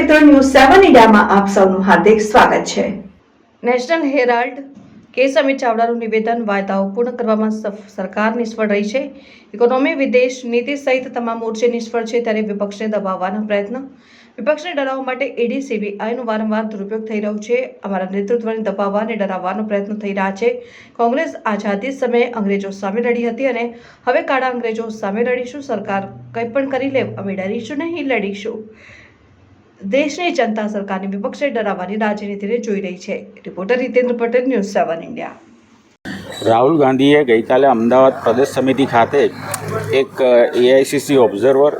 મિત્રો ન્યૂઝ સેવન ઇન્ડિયામાં આપ સૌનું હાર્દિક સ્વાગત છે. નેશનલ હેરાલ્ડ કેસ અમિત ચાવડાનું નિવેદન વાયદાઓ પૂર્ણ કરવામાં સરકાર નિષ્ફળ રહી છે. ઇકોનોમી, વિદેશ નીતિ સહિત તમામ મોરચે નિષ્ફળ છે ત્યારે વિપક્ષને દબાવવાના પ્રયત્ન. વિપક્ષને ડરાવવા માટે ઈડી સીબીઆઈનો વારંવાર દુરુપયોગ થઈ રહ્યો છે. અમારા નેતૃત્વને દબાવવા અને ડરાવવાનો પ્રયત્ન થઈ રહ્યા છે. કોંગ્રેસ આઝાદી સમયે અંગ્રેજો સામે લડી હતી અને હવે કાળા અંગ્રેજો સામે લડીશું. સરકાર કંઈ પણ કરી લે અમે ડરીશું નહીં, લડીશું. દેશની જનતા સરકારની વિપક્ષે ડરાવવાની રાજનીતિને જોઈ રહી છે. Reporter Hitendra Patel, News Seven India. Rahul ગાંધીએ ગઈકાલે અમદાવાદ પ્રદેશ સમિતિ ખાતે એક એઆઈસીસી ઓબ્ઝર્વર,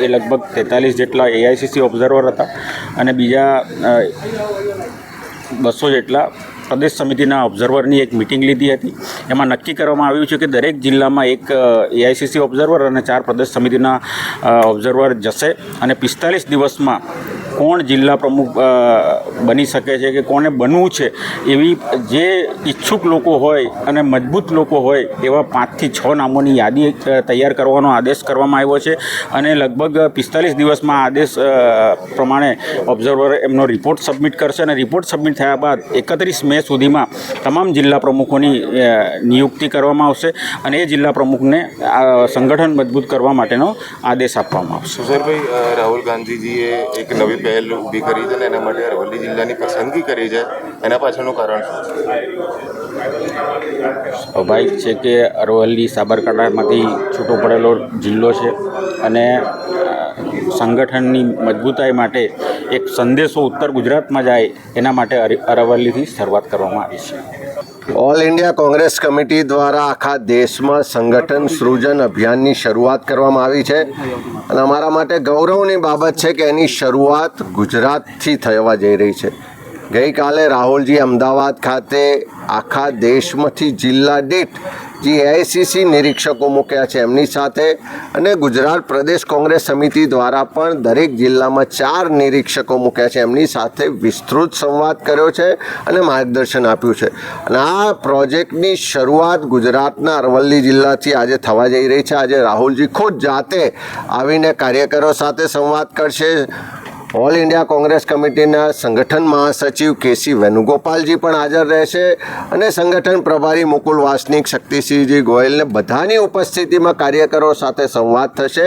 એ લગભગ તેતાલીસ જેટલા એઆઈસીસી ઓબ્ઝર્વર હતા અને બીજા બસો જેટલા પ્રદેશ સમિતિના ઓબ્ઝર્વરની એક મિટિંગ લીધી હતી. એમાં નક્કી કરવામાં આવ્યું છે કે દરેક જિલ્લામાં એક એઆઈસીસી ઓબ્ઝર્વર અને ચાર પ્રદેશ સમિતિના ઓબ્ઝર્વર જશે અને પિસ્તાલીસ દિવસમાં કોણ જિલ્લા પ્રમુખ બની શકે છે કે કોને બનવું છે, એવી જે ઈચ્છુક લોકો હોય અને મજબૂત લોકો હોય, એવા પાંચથી છ નામોની યાદી તૈયાર કરવાનો આદેશ કરવામાં આવ્યો છે અને લગભગ પિસ્તાલીસ દિવસમાં આદેશ પ્રમાણે ઓબ્ઝર્વર એમનો રિપોર્ટ સબમિટ કરશે અને રિપોર્ટ સબમિટ થયા બાદ એકત્રીસ મે સુધીમાં તમામ જિલ્લા પ્રમુખોની નિયુક્તિ કરવામાં આવશે અને એ જિલ્લા પ્રમુખને સંગઠન મજબૂત કરવા માટેનો આદેશ આપવામાં આવશે. સુશરભાઈ રાહુલ ગાંધીજીએ એક નવી પહેલ ઊભી કરી છે ને એના માટે અરવલ્લી જિલ્લાની પસંદગી કરી છે. એના પાછળનું કારણ શું સ્વાભાવિક છે કે અરવલ્લી સાબરકાંઠામાંથી છૂટો પડેલો જિલ્લો છે અને સંગઠનની મજબૂતાઈ માટે એક સંદેશો ઉત્તર ગુજરાતમાં જાય એના માટે અર- અરવલ્લીથી શરૂઆત કરવામાં આવી છે. ઓલ ઇન્ડિયા કોંગ્રેસ કમિટી દ્વારા આખા દેશમાં સંગઠન સૃજન અભિયાનની શરૂઆત કરવામાં આવી છે. અને અમારા માટે ગૌરવની બાબત છે કે એની શરૂઆત ગુજરાતથી થવા જઈ રહી છે. ગઈકાલે રાહુલજી અમદાવાદ ખાતે આખા દેશમાંથી જિલ્લા દીઠ જે એઆઈસીસી નિરીક્ષકો મૂક્યા છે એમની સાથે. અને ગુજરાત પ્રદેશ કોંગ્રેસ સમિતિ દ્વારા પણ દરેક જિલ્લામાં ચાર નિરીક્ષકો મૂક્યા છે એમની સાથે વિસ્તૃત સંવાદ કર્યો છે અને માર્ગદર્શન આપ્યું છે. અને આ પ્રોજેક્ટની શરૂઆત ગુજરાતના અરવલ્લી જિલ્લાથી આજે થવા જઈ રહી છે. આજે રાહુલજી ખુદ જાતે આવીને કાર્યકરો સાથે સંવાદ કરશે. ઓલ ઇન્ડિયા કોંગ્રેસ કમિટીના સંગઠન મહાસચિવ કેસી વેણુગોપાલજી પણ હાજર રહેશે અને સંગઠન પ્રભારી મુકુલ વાસનિક, શક્તિસિંહજી ગોયલને બધાની ઉપસ્થિતિમાં કાર્યકરો સાથે સંવાદ થશે.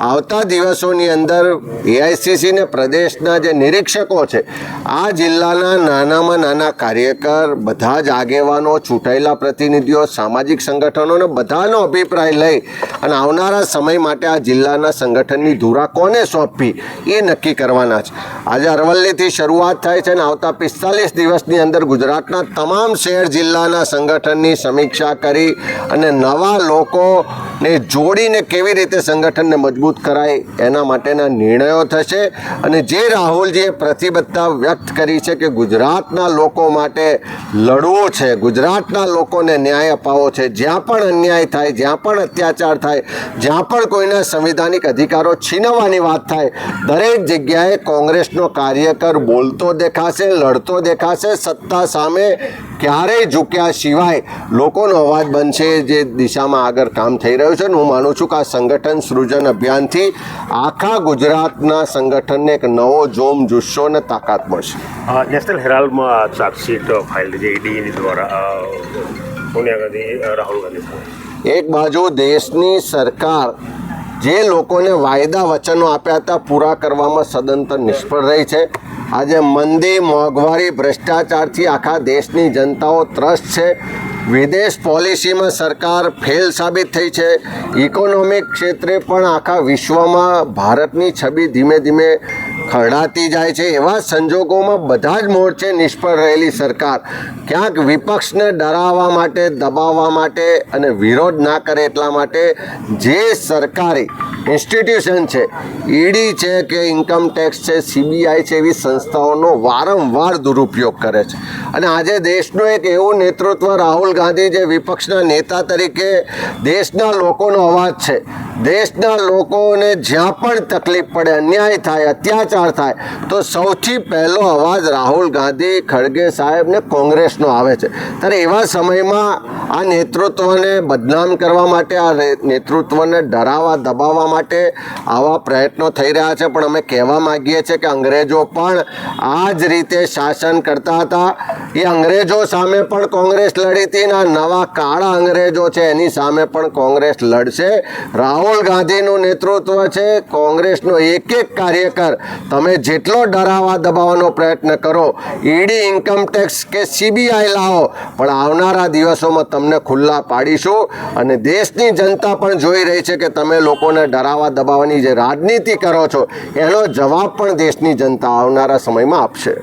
આવતા દિવસોની અંદર એઆઈસીસીને પ્રદેશના જે નિરીક્ષકો છે, આ જિલ્લાના નાનામાં નાના કાર્યકર, બધા જ આગેવાનો, ચૂંટાયેલા પ્રતિનિધિઓ, સામાજિક સંગઠનોને બધાનો અભિપ્રાય લઈ અને આવનારા સમય માટે આ જિલ્લાના સંગઠનની ધુરા કોને સોંપવી એ નક્કી કરવાના છે. આજે અરવલ્લીથી શરૂઆત થાય છે અને આવતા પિસ્તાલીસ દિવસની અંદર ગુજરાતના તમામ શહેર જિલ્લાના સંગઠનની સમીક્ષા કરી અને નવા લોકોને જોડીને કેવી રીતે સંગઠનને મજબૂત કરાય એના માટેના નિર્ણયો થશે. અને જે રાહુલજીએ પ્રતિબદ્ધતા વ્યક્ત કરી છે કે ગુજરાતના લોકો માટે લડવો છે, ગુજરાતના લોકોને ન્યાય અપાવવો છે, જ્યાં પણ અન્યાય થાય, જ્યાં પણ અત્યાચાર થાય, જ્યાં પણ કોઈના સંવિધાનિક અધિકારો છીનવવાની વાત થાય, દરેક જગ્યાએ કોંગ્રેસનો કાર્યકર બોલતો દેખાશે લડતો દેખાશે સત્તા સામે ક્યારેય ઝૂક્યા સિવાય લોકોનો અવાજ બનશે જે દિશામાં આગળ કામ થઈ રહ્યું છે. ને હું માનું છું કે આ સંગઠન સૃજન અભિયાનથી આખા ગુજરાતના સંગઠનને એક નવો જોમ જુસ્સો અને તાકાત મળશે. નેશનલ હેરાલ્ડમાં ચાર્જશીટ ફાઇલ જે ઈડીની દ્વારા સોનિયા ગાંધી રાહુલ ગાંધી એક બાજુ દેશની સરકાર જે લોકોને વાયદા વચનો આપ્યા હતા, પૂરા કરવામાં સદંતર નિષ્ફળ રહી છે. આજે મંદી, મોંઘવારી, ભ્રષ્ટાચારથી આખા દેશની જનતાઓ ત્રસ્ત છે. વિદેશ પોલિસીમાં સરકાર ફેલ સાબિત થઈ છે. ઇકોનોમિક ક્ષેત્રે પણ આખા વિશ્વમાં ભારતની છબી ધીમે ધીમે ખરડાતી જાય છે એવા સંજોગોમાં બધા જ મોરચે નિષ્ફળ રહેલી સરકાર. ક્યાંક વિપક્ષને ડરાવવા માટે, દબાવવા માટે અને વિરોધ ના કરે એટલા માટે જે સરકારી ઇન્સ્ટિટ્યુશન છે, ઈડી છે કે ઇન્કમ ટેક્સ છે, સીબીઆઈ છે એવી સંસ્થાઓનો વારંવાર દુરુપયોગ કરે છે. અને આજે દેશનું એક એવું નેતૃત્વ રાહુલ ગાંધી જે વિપક્ષના નેતા તરીકે દેશના લોકોનો અવાજ છે. દેશના લોકોને જ્યાં પણ તકલીફ પડે, અન્યાય થાય, અત્યાચાર ભ્રષ્ટાચાર થાય. તો સૌથી પહેલો અવાજ રાહુલ ગાંધી, ખડગે સાહેબને કોંગ્રેસનો આવે છે. ત્યારે એવા સમયમાં આ નેતૃત્વને બદનામ કરવા માટે, આ નેતૃત્વને ડરાવવા, દબાવવા માટે આવા પ્રયત્નો થઈ રહ્યા છે. પણ અમે કહેવા માગીએ છીએ કે અંગ્રેજો પણ આ જ રીતે શાસન કરતા હતા. એ અંગ્રેજો સામે પણ કોંગ્રેસ લડી હતી આ નવા કાળા અંગ્રેજો છે, એની સામે પણ કોંગ્રેસ લડશે. રાહુલ ગાંધીનું નેતૃત્વ છે, કોંગ્રેસનો એક એક કાર્યકર તમે જેટલો ડરાવા દબાવવાનો પ્રયત્ન કરો, ઈડી ઇન્કમટેક્સ કે સીબીઆઈ લાવો, પણ આવનારા દિવસોમાં તમને ખુલ્લા પાડીશું. અને દેશની જનતા પણ જોઈ રહી છે કે તમે લોકોને ડરાવા દબાવવાની જે રાજનીતિ કરો છો, એનો જવાબ પણ દેશની જનતા આવનારા સમયમાં આપશે.